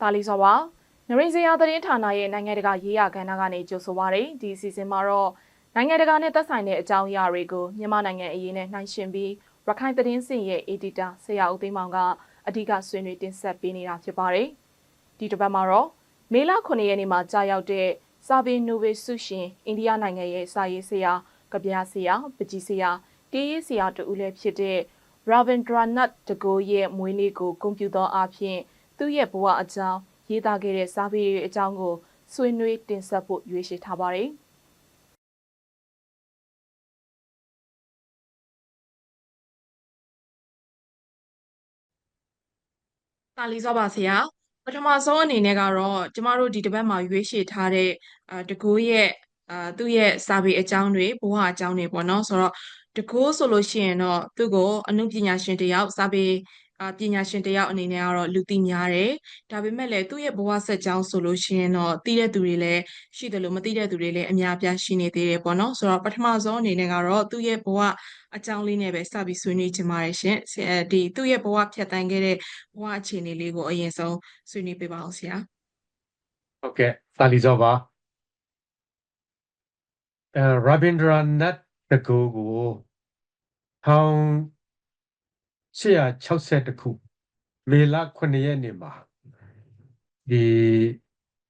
တာလီစောပါနရိစရာသတင်းဌာနရဲ့နိုင်ငံတကာရေးရာကဏ္ဍကနေကြိုဆိုပါရယ်ဒီအစီအစဉ်မှာတော့နိုင်ငံတကာနဲ့သက်ဆိုင်တဲ့အကြောင်းအရာတွေကိုမြန်မာနိုင်ငံအရေးနဲ့နှိုင်းယှဉ်ပြီးရခိုင်သတင်းစင်ရဲ့ editor ဆရာဦးသိန်းမောင်ကအဓိကဆွေးနွေးတင်ဆက်ပေးနေတာဖြစ်ပါတယ်ဒီတစ်ပတ်မှာတော့မေလ9ရက်နေ့မှာကြာရောက်တဲ့စာပေနိုဘယ်ဆုရှင်အိန္ဒိယနိုင်ငံရဲ့စာရေးဆရာကဗျာဆရာပကြီးဆရာတေးရေးဆရာတူဦးလည်းဖြစ်တဲ့ Rabindranath Tagore ရဲ့မွေးနေ့ကိုဂုဏ်ပြုသောအဖြစ် သူ့ရဲ့ဘဝအကြောင်းရေးသားခဲ့တဲ့စာပေတွေအကြောင်းကိုဆွေးနွေးတင်ဆက်ဖို့ရွေးချယ်ထားပါတယ်။တာလီစောပါဆရာပထမဆုံးအနေနဲ့ကတော့ကျမတို့ဒီတစ်ပတ်မှာရွေးချယ်ထားတဲ့အာတကူရဲ့အာသူ့ရဲ့စာပေအကြောင်းတွေဘဝအကြောင်းတွေပေါ့နော်ဆိုတော့တကူဆိုလို့ရှိရင်တော့သူ့ကိုအမှုပညာရှင်တယောက်စာပေ အာပညာရှင်တယောက်အနေနဲ့ကတော့လူသိများတယ်ဒါပေမဲ့လည်းသူ့ရဲ့ဘဝဆက်ကြောင်းဆိုလို့ရှိရင်တော့သိတဲ့သူတွေလည်းရှိတယ်လို့မသိတဲ့သူတွေလည်းအများအပြားရှိနေသေးတယ်ပေါ့နော်ဆိုတော့ပထမဆုံးအနေနဲ့ကတော့သူ့ရဲ့ဘဝအကြောင်းလေးနဲ့ပဲစပြီးဆွေးနွေးချင်ပါတယ်ရှင်ဒီသူ့ရဲ့ဘဝဖြတ်တန်းခဲ့တဲ့ဘဝအခြေအနေလေးကိုအရင်ဆုံးဆွေးနွေးပေးပါအောင်ဆရာဟုတ်ကဲ့သာလီစောပါအဲ Rabindranath Tagore ကို 1860ခုမေလ9ရက်နေ့မှာဒီ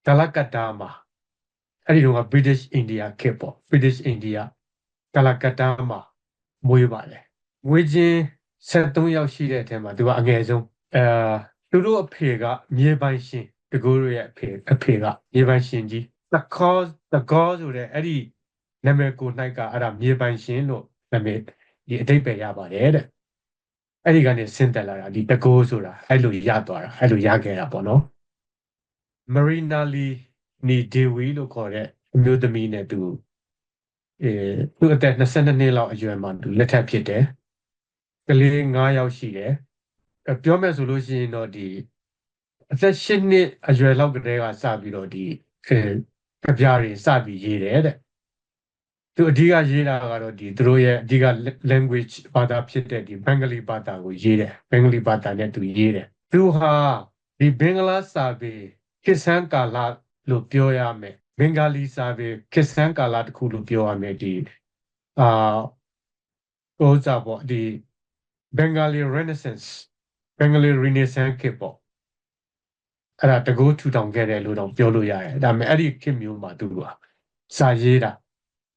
ကလကတ္တာမှာအဲ့ဒီတော့က British India ခေတ်ပေါ့ British India ကလကတ္တာမှာမွေးပါတယ်မွေးခြင်း73ယောက်ရှိတဲ့အထက်မှာသူကအငယ်ဆုံးအဲသူတို့အဖေကမြေပိုင်ရှင်တကူတို့ရဲ့အဖေအဖေကမြေပိုင်ရှင်ကြီး the cause the god ဆိုတဲ့အဲ့ဒီနာမည်ကို၌ကအဲ့ဒါမြေပိုင်ရှင်လို့နာမည်ဒီအတိတ်ပဲရပါတယ်တဲ့ အဲ့ဒီကနေဆင်းသက်လာတာဒီတကူဆိုတာအဲ့လိုရသွားတာအဲ့လိုရခဲ့တာပေါ့နော် Marina Lee Ni Dewi လို့ခေါ်တဲ့အမျိုးသမီးနဲ့သူအဲသူအသက်22နှစ်လောက်အရွယ်မှာသူလက်ထပ်ဖြစ်တယ်ကလေး9ယောက်ရှိတယ်ပြောမယ်ဆိုလို့ရှိရင်တော့ဒီအသက်၈နှစ်အရွယ်လောက်ကတည်းကစပြီးတော့ဒီအဲကြပြတွေစပြီးရေးတယ်တဲ့ သူအဓိကရေးတာကတော့ဒီသူတို့ရဲ့အဓိက language ဘာသာဖြစ်တဲ့ဒီဘင်္ဂလီဘာသာကိုရေးတယ်ဘင်္ဂလီဘာသာနဲ့သူရေးတယ်သူဟာဒီဘင်္ဂလားစာပေခေတ်ဆန်းကာလလို့ပြောရမယ်ဘင်္ဂလီစာပေခေတ်ဆန်းကာလတစ်ခုလို့ပြောရမယ်ဒီအာဟိုစားပေါ့ဒီ Bengali Renaissance Bengali Renaissance ခေတ်ပေါ့အဲ့ဒါတကူထူထောင်ခဲ့တယ်လို့တော့ပြောလို့ရတယ်ဒါပေမဲ့အဲ့ဒီခေတ်မျိုးမှာသူကစာရေးတာ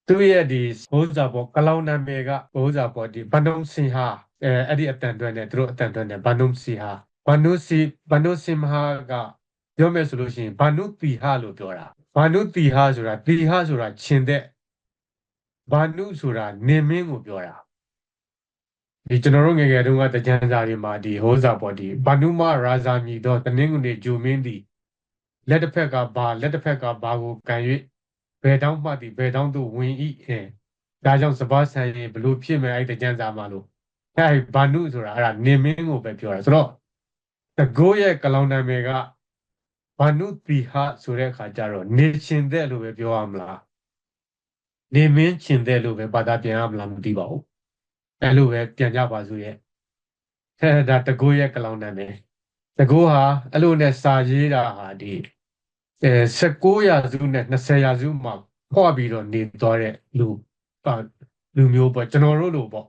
သူရဲ့ဒီဘိုးစာပေါ့ကလောင်နာမည်ကဘိုးစာပေါ့ဒီဘန္ဒုံစင်ဟာအဲအဲ့ဒီအတန်တွဲနဲ့သူတို့အတန်တွဲနဲ့ဘန္ဒုံစီဟာဘန္ဒုစီဘန္ဒုစင်မဟာကပြောမယ်ဆိုလို့ရှိရင်ဘန္ဒုတီဟာလို့ပြောတာဘန္ဒုတီဟာဆိုတာတီဟာဆိုတာရှင်တဲ့ဘန္ဒုဆိုတာနေမင်းကိုပြောတာဒီကျွန်တော်တို့ငယ်ငယ်တုန်းကတကြံစာတွေမှာဒီဟိုးစာပေါ့ဒီဘန္ဒုမရာဇာမီတော့တနင်္ဂနွေဂျူမင်းဒီလက်တစ်ဖက်ကဘာလက်တစ်ဖက်ကဘာကိုကန်၍ ဘယ်တောင်းမှသည်ဘယ်တောင်းသို့ဝင်ဤအဲဒါကြောင့်စပါးဆန်ရင်ဘလို့ဖြစ်မယ်အဲ့တကြံစာမှာလို့အဲဘာနုဆိုတာအဲ့ဒါနေမင်းကိုပဲပြောတာဆိုတော့တကိုးရဲ့ကလောင်နာမည်ကဘာနုတိဟဆိုတဲ့အခါကျတော့နေရှင်တဲ့လို့ပဲပြောရမလားနေမင်းရှင်တဲ့လို့ပဲဘာသာပြန်ရမလားမသိပါဘူးအဲ့လိုပဲပြန်ကြပါစို့ရဲ့အဲဒါတကိုးရဲ့ကလောင်နာမည်တကိုးဟာအဲ့လိုနဲ့စာရေးတာဟာဒီ အဲ19ရာစုနဲ့20ရာစုမှာဖွာပြီးတော့နေသွားတဲ့လူလူမျိုးပေါ့ကျွန်တော်တို့လိုပေါ့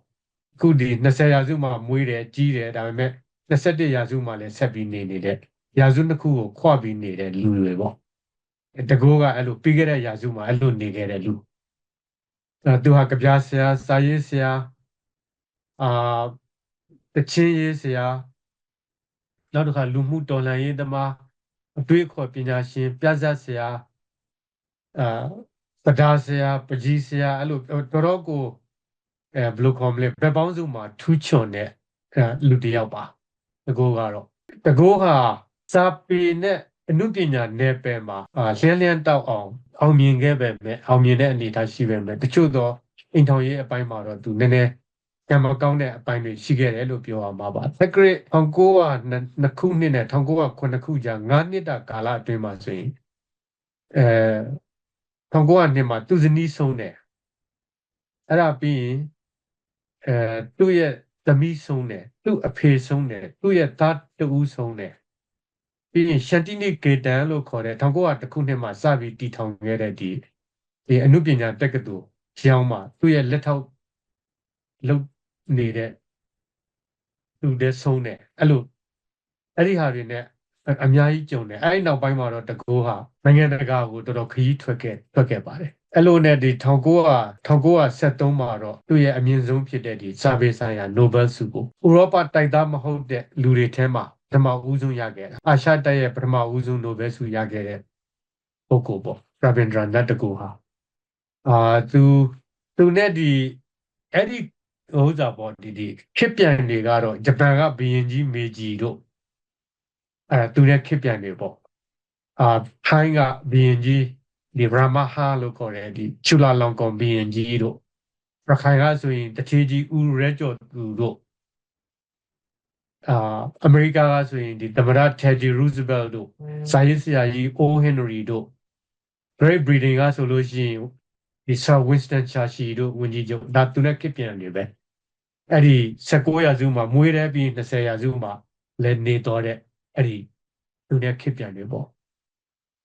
အခုဒီ20ရာစုမှာမွေးတယ်ကြီးတယ်ဒါပေမဲ့21ရာစုမှာလည်းဆက်ပြီးနေနေတဲ့ရာစုတစ်ခုကိုခွပြီးနေတဲ့လူတွေပေါ့တကောကအဲ့လိုပြီးခဲ့တဲ့ရာစုမှာအဲ့လိုနေခဲ့တဲ့လူအဲသူဟာကြပြဆရာစာရေးဆရာအာတချင်းရေးဆရာနောက်တစ်ခါလူမှုတော်လှန်ရေးသမား အတွေးခေါ်ပညာရှင်ပြဇတ်ဆရာအာပဒါဆရာပကြီးဆရာအဲ့လိုတော်တော်ကိုအဲဘယ်လိုခေါ်မလဲဘက်ပေါင်းစုမှာထူးချွန်တဲ့အဲလူတစ်ယောက်ပါတကောကတော့တကောဟာစာပေနဲ့အနုပညာနယ်ပယ်မှာအာလျန်းလျန်းတောက်အောင်အောင်မြင်ခဲ့ပဲမဲ့အောင်မြင်တဲ့အနေအထားရှိပဲမဲ့တချို့တော့အိမ်ထောင်ရေးအပိုင်းမှာတော့သူနည်းနည်း ကံမကောင်းတဲ့အပိုင်းတွေရှိခဲ့တယ်လို့ပြောရမှာပါ။ Secret 1902ခုနှစ်နဲ့1909ခုကြာ9နှစ်တာကာလအတွင်းမှာဆိုရင်အဲ1900နှစ်မှာသူဇနီးဆုံးတယ်။အဲ့ဒါပြီးရင်အဲသူ့ရဲ့သမီးဆုံးတယ်သူ့အဖေဆုံးတယ်သူ့ရဲ့သားတူဆုံးတယ်ပြီးရင်ရှန်တိနိဂေတန်လို့ခေါ်တဲ့1900ခုနှစ်မှာစပြီးတည်ထောင်ခဲ့တဲ့ဒီဒီအနုပညာတက္ကသိုလ်ကျောင်းမှာသူ့ရဲ့လက်ထောက်လုပ် နေတဲ့သူတဲ့ဆုံးတယ်အဲ့လိုအဲ့ဒီဟာတွေနဲ့အအများကြီးကြုံတယ်အဲ့ဒီနောက်ပိုင်းမှာတော့တကူဟာနိုင်ငံတကာကိုတော်တော်ခရီးထွက်ခဲ့ထွက်ခဲ့ပါတယ်အဲ့လိုနဲ့ဒီ1900 1973မှာတော့သူ့ရဲ့အမြင့်ဆုံးဖြစ်တဲ့ဒီစာပေဆိုင်ရာ Nobel ဆုကိုဥရောပတိုက်သားမဟုတ်တဲ့လူတွေထဲမှာပထမဦးဆုံးရခဲ့တာအာရှတိုက်ရဲ့ပထမဦးဆုံး Nobel ဆုရခဲ့တဲ့ပုဂ္ဂိုလ်ပေါ့ Rabindranath Tagore ဟာအာသူသူနဲ့ဒီအဲ့ဒီ ဟိုဥစားပေါ့ဒီဒီခေတ်ပြန်တွေကတော့ဂျပန်ကဘီရင်ကြီးမေဂျီတို့အဲသူနဲ့ခေတ်ပြန်တွေပေါ့အာထိုင်းကဘီရင်ကြီးဒီဗရမဟာလို့ခေါ်တဲ့ဒီချူလာလောင်ကွန်ဘီရင်ကြီးတို့ရခိုင်ကဆိုရင်တချေကြီးဦးရဲကျော်သူတို့အာအမေရိကကဆိုရင်ဒီသမ္မတတက်ဂျီရူးဇဗယ်တို့ဇာယစ်ဆရာကြီးအိုးဟင်နရီတို့ Great Britain ကဆိုလို့ရှိရင်ဒီ Sir Winston Churchill တို့ဝန်ကြီးချုပ်ဒါသူနဲ့ခေတ်ပြန်တွေပဲ အဲ့ဒီ19ရာစုမှာမွေးတဲ့ပြီး20ရာစုမှာလည်းနေတော့တဲ့အဲ့ဒီသူနဲ့ခေတ်ပြန်တွေပေါ့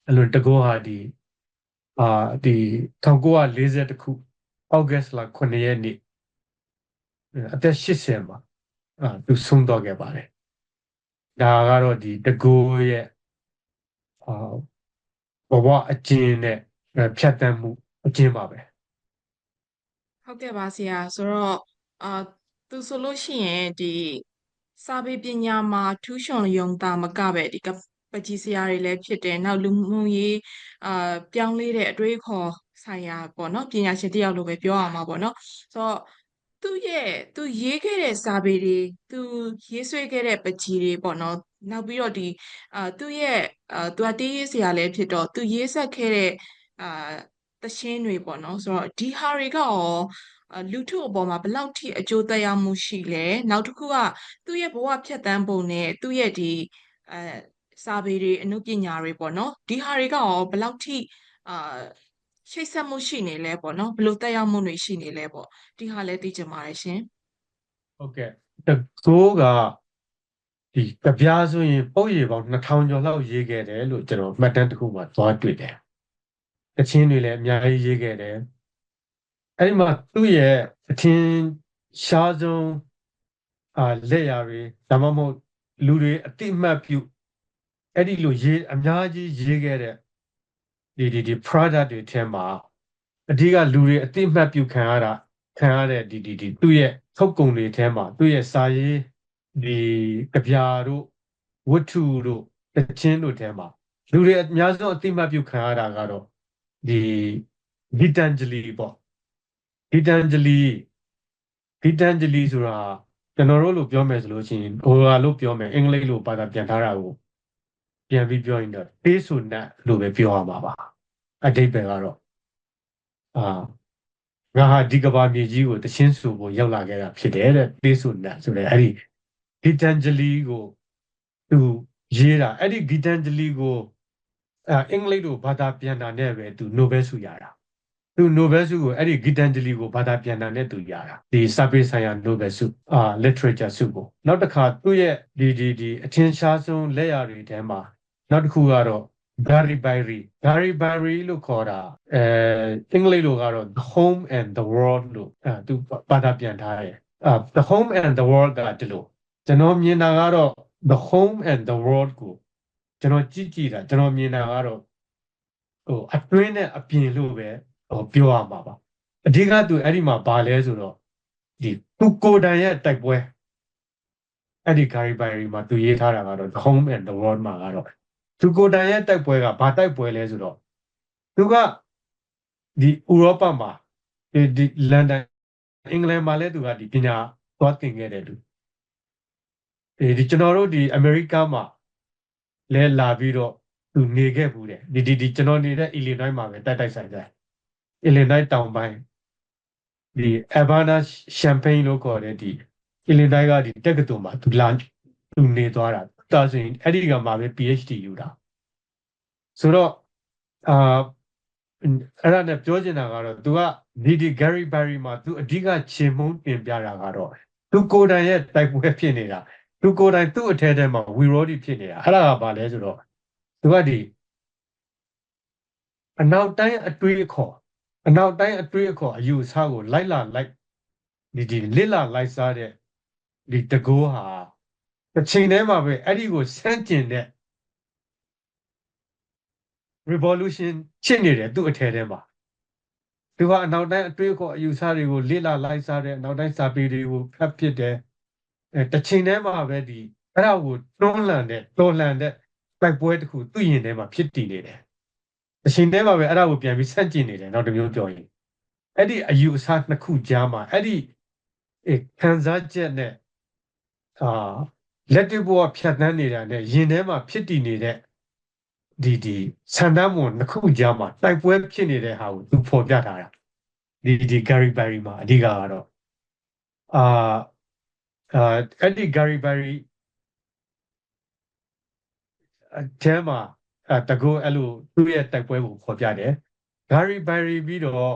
အဲ့လိုတကောဟာဒီအာဒီ1940ခုဩဂတ်လ9ရက်နေ့အသက်80မှာအာသူဆုံးတော့ခဲ့ပါတယ်ဒါကတော့ဒီတကောရဲ့အာဘဝအကျဉ်းနဲ့ဖြတ်တန်းမှုအကျဉ်းပါပဲဟုတ်ကဲ့ပါဆရာဆိုတော့အာ သူဆိုလို့ရှိရင်ဒီစာပေပညာမှာထူးချွန်ယုံတာမကပဲဒီကပကြီးဆရာတွေလည်းဖြစ်တယ်နောက်လူမှုရေးအာပြောင်းလဲတဲ့အတွေးအခေါ်ဆိုင်ရာပေါ့နော်ပညာရှင်တစ်ယောက်လိုပဲပြောရမှာပေါ့နော်ဆိုတော့သူ့ရဲ့သူရေးခဲ့တဲ့စာပေတွေသူရေးဆွဲခဲ့တဲ့ပကြီးတွေပေါ့နော်နောက်ပြီးတော့ဒီအာသူ့ရဲ့အာသူကတေးရေးဆရာလည်းဖြစ်တော့သူရေးဆက်ခဲ့တဲ့အာသချင်းတွေပေါ့နော်ဆိုတော့ဒီဟာတွေကရောအာ လူထုအပေါ်မှာဘယ်လောက်ထိအကျိုးသက်ရောက်မှုရှိလဲနောက်တစ်ခုကသူ့ရဲ့ဘဝဖြတ်သန်းပုံနဲ့သူ့ရဲ့ဒီအဲစာပေတွေအနုပညာတွေပေါ့နော်ဒီဟာတွေကရောဘယ်လောက်ထိအာချိတ်ဆက်မှုရှိနေလဲပေါ့နော်ဘယ်လိုသက်ရောက်မှုတွေရှိနေလဲပေါ့ဒီဟာလည်းသိချင်ပါတယ်ရှင်ဟုတ်ကဲ့တကိုးကဒီကြပြားဆိုရင်ပုတ်ရည်ပေါင်း2000ကျော်လောက်ရေးခဲ့တယ်လို့ကျွန်တော်မှတ်တမ်းတစ်ခုမှသွားတွေ့တယ်။တချင်းတွေလည်းအများကြီးရေးခဲ့တယ်။ အဲဒီမှာသူ့ရဲ့အထင်ရှားဆုံးအာလက်ရာတွေဒါမှမဟုတ်လူတွေအတိအမှတ်ပြုအဲ့ဒီလိုရေးအများကြီးရေးခဲ့တဲ့ဒီဒီဒီ product တွေထဲမှာအဓိကလူတွေအတိအမှတ်ပြုခံရတာခံရတဲ့ဒီဒီဒီသူ့ရဲ့ထုတ်ကုန်တွေထဲမှာသူ့ရဲ့စာရေးဒီကြပြာတို့ဝတ္ထုတို့တခြင်းတို့ထဲမှာလူတွေအများဆုံးအတိအမှတ်ပြုခံရတာကတော့ဒီဂီတန်ဂျလီပေါ့ ဂီတန်ဂျလီဂီတန်ဂျလီဆိုတာကျွန်တော်တို့လို့ပြောမယ်ဆိုလို့ရှိရင်ဟိုဟာလို့ပြောမယ်အင်္ဂလိပ်လို့ဘာသာပြန်ထားတာကိုပြန်ပြီးပြောရင်တော့ပေးဆိုနတ်လို့ပဲပြောရမှာပါအတိတ်ပဲကတော့အာငါဟာဒီကဘာမြေကြီးကိုတချင်းဆူဖို့ရောက်လာခဲ့တာဖြစ်တယ်တဲ့ပေးဆိုနတ်ဆိုတဲ့အဲ့ဒီဂီတန်ဂျလီကိုသူရေးတာအဲ့ဒီဂီတန်ဂျလီကိုအဲအင်္ဂလိပ်လိုဘာသာပြန်တာနဲ့ပဲသူနိုဘယ်ဆုရတာ သူနိုဘယ်ဆုကိုအဲ့ဒီဂီတန်ဂျလီကိုဘာသာပြန်တာနဲ့သူရတာဒီစာပေဆိုင်ရာနိုဘယ်ဆုအာ literature ဆုကိုနောက်တစ်ခါသူ့ရဲ့ဒီဒီဒီအထင်ရှားဆုံးလက်ရာတွေထဲမှာနောက်တစ်ခုကတော့ Gary Barry Gary Barry လို့ခေါ်တာအဲအင်္ဂလိပ်လိုကတော့ the home and the world လို့အဲသူဘာသာပြန်ထားတယ်အာ the home and the world ကဒီလိုကျွန်တော်မြင်တာကတော့ the home and the world ကိုကျွန်တော်ကြည့်ကြည့်တာကျွန်တော်မြင်တာကတော့ဟိုအတွင်းနဲ့အပြင်လို့ပဲ ဟိုပြောရမှာပါအဓိကသူအဲ့ဒီမှာဘာလဲဆိုတော့ဒီသူကိုယ်တိုင်ရဲ့တိုက်ပွဲအဲ့ဒီ Gary Barry မှာသူရေးထားတာကတော့ the home and the world မှာကတော့သူကိုယ်တိုင်ရဲ့တိုက်ပွဲကဘာတိုက်ပွဲလဲဆိုတော့သူကဒီဥရောပမှာဒီဒီလန်ဒန်အင်္ဂလန်မှာလည်းသူကဒီပညာသွားသင်ခဲ့တယ်သူအဲဒီကျွန်တော်တို့ဒီအမေရိကမှာလဲလာပြီးတော့သူနေခဲ့ဘူးတဲ့ဒီဒီဒီကျွန်တော်နေတဲ့ Illinois မှာပဲတိုက်တိုက်ဆိုင်ဆိုင် Illinois တောင်ပိုင်းဒီ Havana Champaign လို့ခေါ်တဲ့ဒီ Illinois ကဒီတက္ကသိုလ်မှာသူလာသူနေသွားတာဒါဆိုရင်အဲ့ဒီကမှာပဲ PhD ယူတာဆိုတော့အာအဲ့ဒါနဲ့ပြောချင်တာကတော့ तू ကဒီဒီ Gary Barry မှာ तू အဓိကခြေမုံတင်ပြတာကတော့ तू ကိုယ်တိုင်ရဲ့တိုက်ပွဲဖြစ်နေတာ तू ကိုယ်တိုင်သူ့အထဲထဲမှာ we road ဖြစ်နေတာအဲ့ဒါကဘာလဲဆိုတော့ သူကဒီအနောက်တိုင်းအတွေးအခေါ် အနောက်တိုင်းအတွေးအခေါ်အယူအဆကိုလိုက်လာလိုက်ဒီဒီလစ်လာလိုက်စားတဲ့ဒီတကိုးဟာတစ်ချိန်တည်းမှာပဲအဲ့ဒီကိုစန့်ကျင်တဲ့ revolution ဖြစ်နေတယ်သူ့အထက်ထဲမှာသူကအနောက်တိုင်းအတွေးအခေါ်အယူဆတွေကိုလစ်လာလိုက်စားတဲ့အနောက်တိုင်းစာပေတွေကိုဖတ်ဖြစ်တယ်အဲတစ်ချိန်တည်းမှာပဲဒီအဲ့ဒါကိုတွန်းလှန်တဲ့တော်လှန်တဲ့တိုက်ပွဲတစ်ခုသူ့ရင်ထဲမှာဖြစ်တည်နေတယ် တစ်ချိန်တည်းမှာပဲအဲ့ဒါကိုပြန်ပြီးဆန့်ကျင်နေတယ်နောက်တစ်မျိုးပြောရင်အဲ့ဒီအယူအဆနှစ်ခုကြားမှာအဲ့ဒီအဲခံစားချက်နဲ့အာလက်တွေ့ဘဝဖြတ်သန်းနေတာနဲ့ရင်ထဲမှာဖြစ်တည်နေတဲ့ဒီဒီဆန္ဒမွန်နှစ်ခုကြားမှာတိုက်ပွဲဖြစ်နေတဲ့ဟာကိုသူဖော်ပြထားတာဒီဒီ Gary Barry မှာအဓိကကတော့အာအာအဲ့ဒီ Gary Barry အထဲမှာအ တကူအဲ့လိုသူ့ရဲ့တိုက်ပွဲကိုဖော်ပြတယ် Gary Barry ပြီးတော့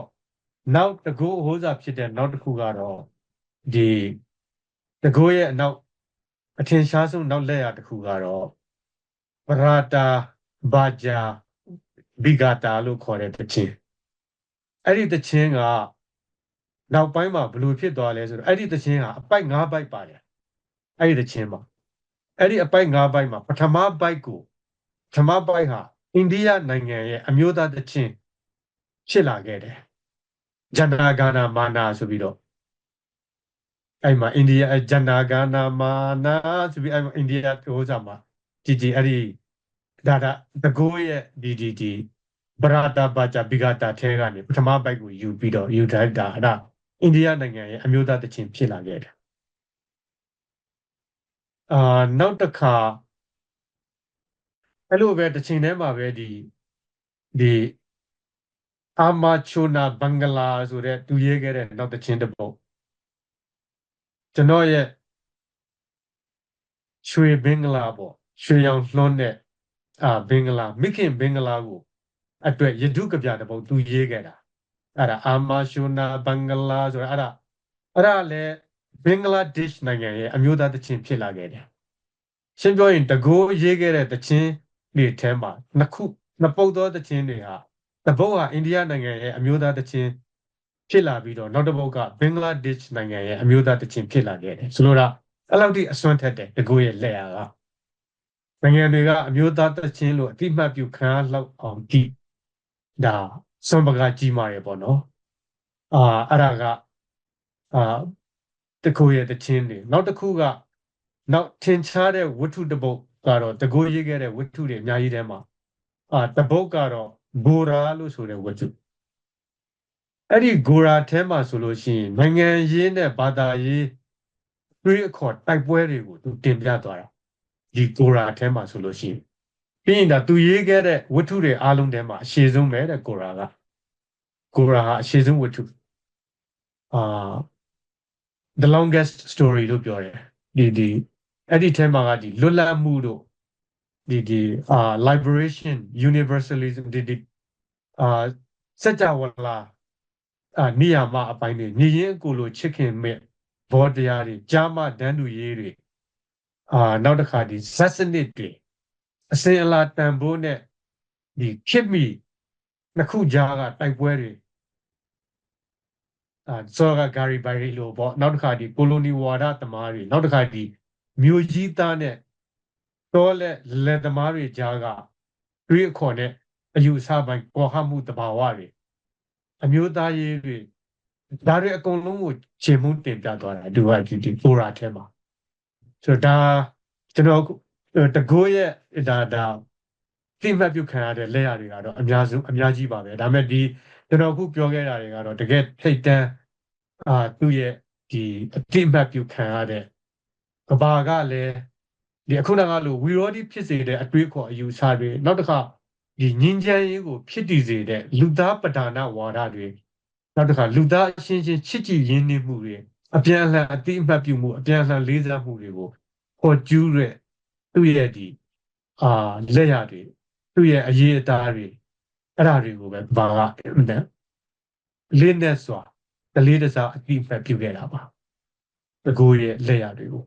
နောက်တကူဟိုးစာဖြစ်တဲ့နောက်တစ်ခုကတော့ဒီတကူရဲ့အနောက်အထင်ရှားဆုံးနောက်လက်ရတစ်ခုကတော့ပရာတာဘာဂျာဘီဂါတာလို့ခေါ်တဲ့တခြင်းအဲ့ဒီတခြင်းကနောက်ပိုင်းမှာဘလို့ဖြစ်သွားလဲဆိုတော့အဲ့ဒီတခြင်းဟာအပိုက်၅ပိုက်ပါတယ်အဲ့ဒီတခြင်းမှာအဲ့ဒီအပိုက်၅ပိုက်မှာပထမပိုက်ကို ပထမပိုက်ဟာအိန္ဒိယနိုင်ငံရဲ့အမျိုးသားတခြင်းဖြစ်လာခဲ့တယ်ဂျန္နာဂါနာမာနာဆိုပြီးတော့အဲ့မှာအိန္ဒိယဂျန္နာဂါနာမာနာဆိုပြီးအဲ့မှာအိန္ဒိယဟိုစားမှာကြည်ကြည်အဲ့ဒီဒါဒါတကိုးရဲ့ဒီဒီဒီဗရာတာဘာချာဘီဂါတာထဲကနေပထမပိုက်ကိုယူပြီးတော့ယူထားတာအဲ့ဒါအိန္ဒိယနိုင်ငံရဲ့အမျိုးသားတခြင်းဖြစ်လာခဲ့တယ်အာနောက်တစ်ခါ အဲ့လိုပဲတစ်ချိန်တည်းမှာပဲဒီဒီအာမာချိုနာဘင်္ဂလာဆိုတဲ့သူရေးခဲ့တဲ့နောက်တစ်ချင်းတစ်ပုဒ်ကျွန်တော်ရဲ့ရွှေဘင်္ဂလာပေါ့ရွှေရောင်လွှန်းတဲ့အာဘင်္ဂလာမိခင်ဘင်္ဂလာကိုအတွက်ယဒုကပြတစ်ပုဒ်သူရေးခဲ့တာအဲ့ဒါအာမာချိုနာဘင်္ဂလာဆိုတဲ့အဲ့ဒါအဲ့ဒါလည်းဘင်္ဂလားဒေ့ရှ်နိုင်ငံရဲ့အမျိုးသားတခြင်းဖြစ်လာခဲ့တယ်ရှင်းပြောရင်တကိုးရေးခဲ့တဲ့တခြင်း တွေထဲမှာနှစ်ခုနှစ်ပုတ်သောတခြင်းတွေဟာတပုတ်ဟာအိန္ဒိယနိုင်ငံရဲ့အမျိုးသားတခြင်းဖြစ်လာပြီးတော့နောက်တစ်ပုတ်ကဘင်္ဂလားဒေ့ရှ်နိုင်ငံရဲ့အမျိုးသားတခြင်းဖြစ်လာခဲ့တယ်ဆိုလိုတာအဲ့လောက်ထိအစွမ်းထက်တယ်တကိုးရဲ့လက်ရာကနိုင်ငံတွေကအမျိုးသားတခြင်းလို့အတိမတ်ပြုခံရလောက်အောင်ကြည့်ဒါစွန်ပကကြီးမာရပေါ့နော်အာအဲ့ဒါကအာတကိုးရဲ့တခြင်းတွေနောက်တစ်ခုကနောက်ထင်ရှားတဲ့ဝတ္ထုတစ်ပုဒ် ကတော့တကိုးရေးခဲ့တဲ့ဝတ္ထုတွေအများကြီးထဲမှာအာတပုတ်ကတော့ဂိုရာလို့ဆိုတဲ့ဝတ္ထုအဲ့ဒီဂိုရာထဲမှာဆိုလို့ရှိရင်နိုင်ငံရေးနဲ့ဘာသာရေးတွေးအခေါ်တိုက်ပွဲတွေကိုသူတင်ပြသွားတာဒီဂိုရာထဲမှာဆိုလို့ရှိရင်ပြီးရင်ဒါသူရေးခဲ့တဲ့ဝတ္ထုတွေအားလုံးထဲမှာအရှည်ဆုံးပဲတဲ့ဂိုရာကဂိုရာဟာအရှည်ဆုံးဝတ္ထုအာ the longest story လို့ပြောတယ်ဒီဒီ အဲ့ဒီထဲမှာကဒီလွတ်လပ်မှုတို့ဒီဒီအာ liberation universalism ဒီဒီအာစัจ java လာအာနိယာမအပိုင်းတွေညီရင်အကိုလိုချစ်ခင်မဲ့ဘောတရားတွေကြာမတန်းတူရေးတွေအာနောက်တစ်ခါဒီဇက်စနစ်တွေအစင်အလာတန်ဖိုးနဲ့ဒီခစ်မီနှစ်ခုကြားကတိုက်ပွဲတွေအာစောကဂါရီဘိုင်ရီလိုပေါ့နောက်တစ်ခါဒီကိုလိုနီဝါဒသမားတွေနောက်တစ်ခါဒီ မြို့ကြီးသားနဲ့တောလက်လက်သမားတွေကြားကတွေးအခေါ်နဲ့အယူအဆပိုင်းပေါ်ဟမှုတဘာဝတွေအမျိုးသားရေးတွေဒါတွေအကုန်လုံးကိုခြေမှုတင်ပြသွားတာဒီကဒီဒီဖိုရာထဲမှာဆိုတော့ဒါကျွန်တော်တကိုးရဲ့ဒါဒါတိမှတ်ပြုခံရတဲ့လက်ရတွေကတော့အများဆုံးအများကြီးပါပဲဒါပေမဲ့ဒီကျွန်တော်အခုပြောခဲ့တာတွေကတော့တကယ်ထိတ်တန်းအာသူ့ရဲ့ဒီအတိမှတ်ပြုခံရတဲ့ ကဘာကလည်းဒီအခုနကလိုဝီရောဒီဖြစ်စေတဲ့အတွေးခေါ်အယူဆတွေနောက်တစ်ခါဒီငင်းချမ်းရေးကိုဖြစ်တည်စေတဲ့လူသားပဒါနဝါဒတွေနောက်တစ်ခါလူသားအချင်းချင်းချစ်ကြည်ရင်းနှီးမှုတွေအပြန်အလှန်အတိအမှတ်ပြုမှုအပြန်အလှန်လေးစားမှုတွေကိုပေါ်ကျူးတဲ့သူ့ရဲ့ဒီအာလက်ရတွေသူ့ရဲ့အရေးအသားတွေအဲ့ဒါတွေကိုပဲဘာကလေးနဲ့စွာတလေးတစားအတိအမှတ်ပြုခဲ့တာပါတကူရဲ့လက်ရတွေကို